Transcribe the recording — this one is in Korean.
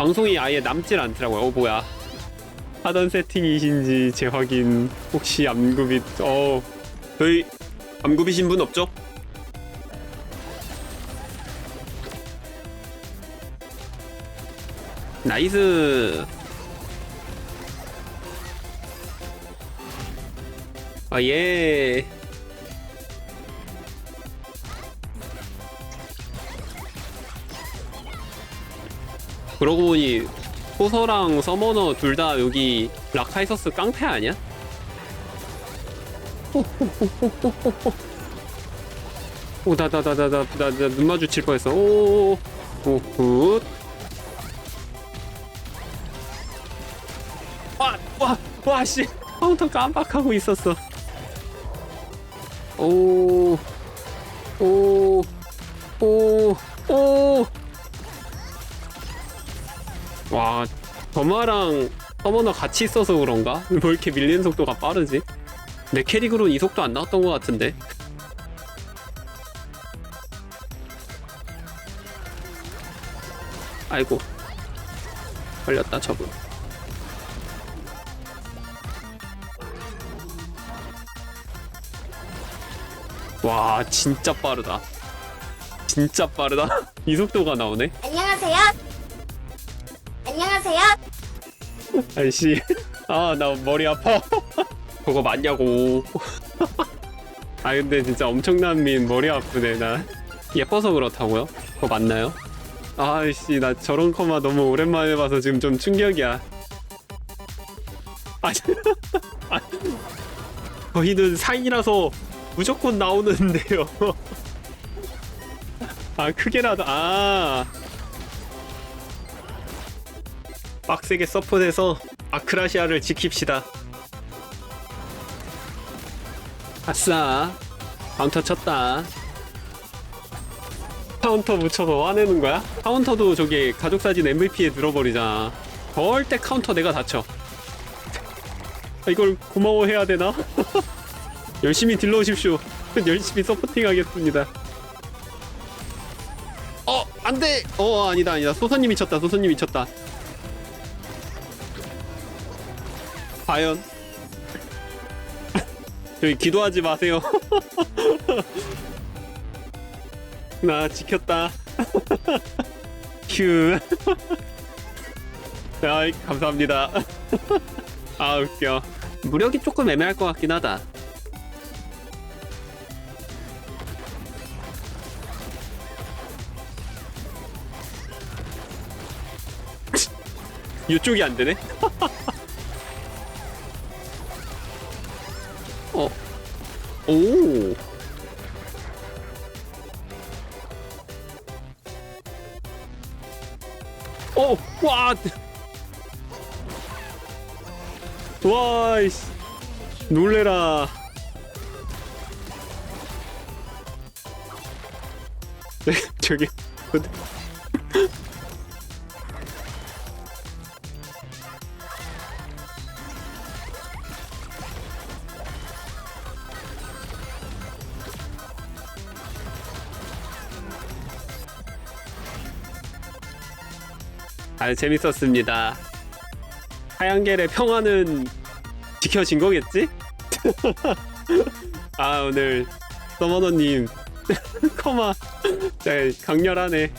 방송이 아예 남질 않더라고요. 어 뭐야? 하던 세팅이신지 재확인. 혹시 암급이 어 저희 암급이신 분 없죠? 나이스. 아 예. 그러고 보니 소서랑 서머너 둘 다 여기 락타이서스 깡패 아니야? 오다다다다다나눈 마주칠 뻔했어. 오오오 굿. 와, 와, 와, 씨. 카운터 깜빡하고 있었어. 오, 오, 오, 오. 와, 점화랑 서머너 같이 있어서 그런가? 왜 이렇게 밀리는 속도가 빠르지? 내 캐릭으로는 이 속도 안 나왔던 것 같은데. 아이고. 걸렸다, 저분. 와 진짜 빠르다 진짜 빠르다 이 속도가 나오네 안녕하세요. 안녕하세요. 아이씨. 아 나 머리 아파. 그거 맞냐고. 아 근데 진짜 엄청난 민 머리 아프네 나. 예뻐서 그렇다고요? 그거 맞나요? 아이씨 나 저런 커마 너무 오랜만에 봐서 지금 좀 충격이야. 아, 아 저희는 상이라서 무조건 나오는데요. 아 크게라도 아 빡세게 서폿해서 아크라시아를 지킵시다. 아싸. 카운터 쳤다. 카운터 묻혀서 화내는 거야? 카운터도 저기 가족사진 MVP에 들어버리잖아. 절대 카운터 내가 다쳐. 아, 이걸 고마워해야 되나? 열심히 딜러 오십시오. 열심히 서포팅 하겠습니다. 어, 안 돼! 어, 아니다, 아니다. 소선님이 쳤다, 소선님이 쳤다. 과연? 저기 기도하지 마세요. 나 지켰다. 휴. 아이 감사합니다. 아 웃겨. 무력이 조금 애매할 것 같긴 하다. 이쪽이 안 되네 오. 어, 와. 와, 이씨. 놀래라. 네, 저기. 아 재밌었습니다. 하얀겔의 평화는 지켜진 거겠지? 아 오늘 서머너님 커마 네, 강렬하네.